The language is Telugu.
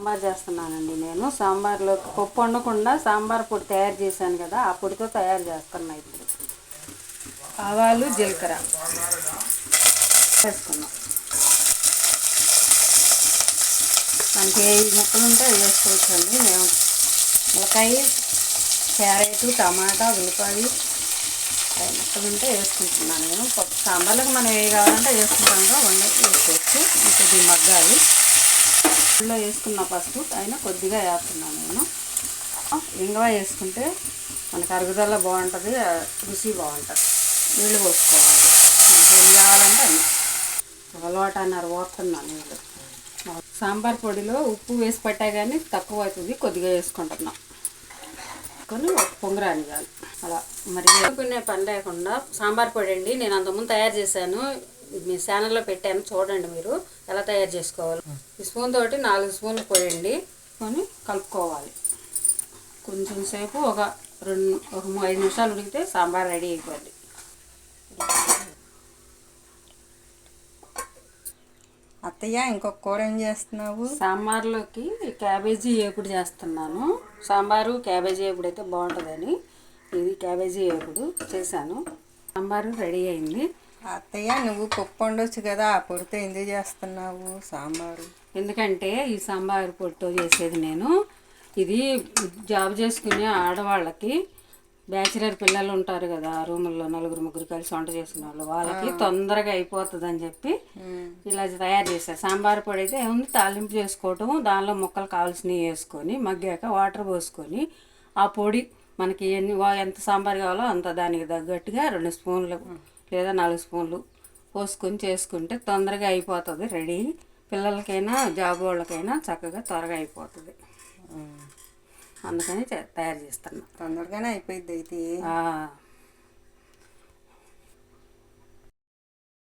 సాంబార్ చేస్తున్నానండి నేను. సాంబార్లో పప్పు వండకుండా సాంబార్ పొడి తయారు చేశాను కదా ఆ పొడితో తయారు చేస్తున్నా ఇప్పుడు. ఆవాలు జీలకర్ర. వేసుకున్నాం. మనకి ఏ ముక్కలు ఉంటే అవి వేసుకోవచ్చండి. మేము ములకాయ క్యారెట్ టమాటా ఉల్లిపాయ అవి ముక్కలు ఉంటే వేసుకుంటున్నాను నేను. పప్పు సాంబార్లకు మనం ఏ కావాలంటే వేసుకుంటాం వండి వేసుకోవచ్చు. ఇంకొద్ది మగ్గాలి. ఇందులో వేసుకున్న పసుపు అయినా కొద్దిగా వేస్తున్నాను నేను. ఇంగవ వేసుకుంటే మనకు అరుగుదల బాగుంటుంది రుచి బాగుంటుంది. నీళ్ళు పోసుకోవాలి. మనకి ఎన్ని కావాలంటే అన్ని అలవాటు అన్నారు పోతున్నాను నీళ్ళు. సాంబార్ పొడిలో ఉప్పు వేసి పట్టా కానీ తక్కువ అవుతుంది కొద్దిగా వేసుకుంటున్నాం. కొని ఒక పొంగరాని కాదు అలా మరి వేసుకునే పని లేకుండా సాంబార్ పొడి అండి. నేను అంతకుముందు తయారు చేశాను. మీ ఛానల్లో పెట్టాను చూడండి మీరు ఎలా తయారు చేసుకోవాలి. ఈ స్పూన్ తోటి నాలుగు స్పూన్లు పొడి కొని కలుపుకోవాలి. కొంచెం సేపు ఒక రెండు ఒక ఐదు నిమిషాలు ఉడికితే సాంబార్ రెడీ అయిపోద్ది. అత్తయ్య ఇంకొక కూర ఏం చేస్తున్నావు? సాంబార్లోకి క్యాబేజీ ఏపుడు చేస్తున్నాను. సాంబారు క్యాబేజీ ఏపుడు అయితే బాగుంటుందని. ఇది క్యాబేజీ ఏపుడు చేశాను. సాంబారు రెడీ అయింది. అత్తయ్య నువ్వు పప్పు వండొచ్చు కదా ఆ పొడితో ఎందుకు చేస్తున్నావు సాంబారు? ఎందుకంటే ఈ సాంబార్ పొడితో చేసేది నేను. ఇది జాబ్ చేసుకునే ఆడవాళ్ళకి బ్యాచిలర్ పిల్లలు ఉంటారు కదా రూముల్లో నలుగురు ముగ్గురు కలిసి వంట చేసుకునే వాళ్ళు. వాళ్ళకి తొందరగా అయిపోతుంది అని చెప్పి ఇలా తయారు చేశారు. సాంబార్ పొడి అయితే ఏముంది? తాలింపు చేసుకోవటం దానిలో ముక్కలు కావాల్సినవి వేసుకొని మగ్గాక వాటర్ పోసుకొని ఆ పొడి మనకి ఎన్ని ఎంత సాంబార్ కావాలో అంత దానికి తగ్గట్టుగా రెండు స్పూన్లు లేదా నాలుగు స్పూన్లు పోసుకొని చేసుకుంటే తొందరగా అయిపోతుంది రెడీ. పిల్లలకైనా జాబ్ వాళ్ళకైనా చక్కగా త్వరగా అయిపోతుంది. అందుకని తయారు చేస్తున్నా. తొందరగానే అయిపోయింది అయితే.